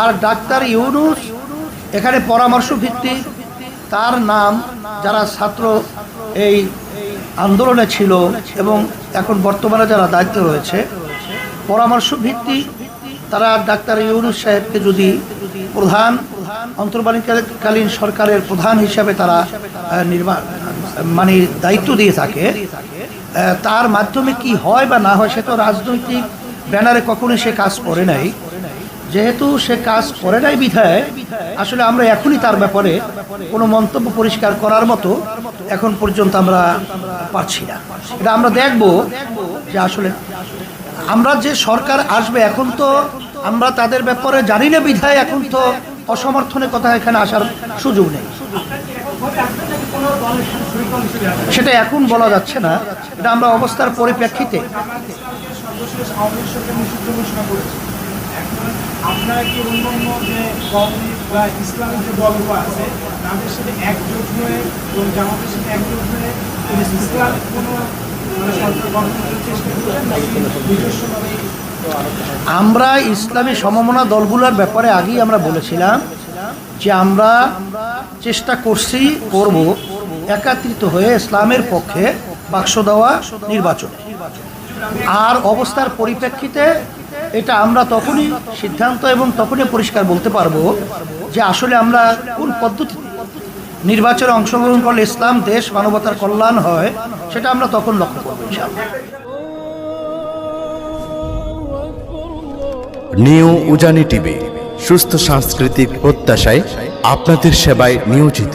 আর doctor Yunus, এখানে পরামর্শ ভিত্তিক তার নাম যারা ছাত্র এই আন্দোলনে ছিল এবং এখন বর্তমানে যারা দায়িত্ব রয়েছে, পরামর্শ ভিত্তিক তারা ডাক্তার ইউনুস সাহেবকে যদি প্রধান, অন্তর্বর্তীকালীন সরকারের প্রধান হিসাবে তারা নির্বাহ মানে দায়িত্ব দিয়ে থাকে তার মাধ্যমে কি হয় বা না হয় সে তো রাজনৈতিক ব্যানারে কখনোই সে কাজ করে নাই। যেহেতু সে কাজ করে নাই বিধায়, আসলে আমরা এখনই তার ব্যাপারে কোনো মন্তব্য পরিষ্কার করার মতো এখন পর্যন্ত আমরা পারছি না। এটা আমরা দেখব যে আসলে আমরা যে সরকার আসবে এখন তো আমরা তাদের ব্যাপারে জানি না বিধায়, এখন তো অসমর্থনের কথা এখানে আসার সুযোগ নেই। সেটা এখন বলা যাচ্ছে না, এটা আমরা অবস্থার পরিপ্রেক্ষিতে। আপনারা কি অন্যান্য যে কমিউনি বা ইসলামিক যে দলগুলো আছে, তাদের সাথে একজোট হয়ে এবং জামাতের সাথে একজোট হয়ে কোনো ইসলামিক কোনো মানে আমরা ইসলামী সমমনা দলগুলোর ব্যাপারে আগেই আমরা বলেছিলাম যে আমরা চেষ্টা করছি, করব একাত্রিত হয়ে ইসলামের পক্ষে বাক্স দেওয়া নির্বাচন। আর অবস্থার পরিপ্রেক্ষিতে এটা আমরা তখনই সিদ্ধান্ত এবং তখনই পরিষ্কার বলতে পারব যে আসলে আমরা কোন পদ্ধতিতে নির্বাচনে অংশগ্রহণ করলে ইসলাম, দেশ, মানবতার কল্যাণ হয়, সেটা আমরা তখন লক্ষ্য করব নিউ উজানি টিভি, সুস্থ সাংস্কৃতিক প্রত্যাশায় আপনাদের সেবায় নিয়োজিত।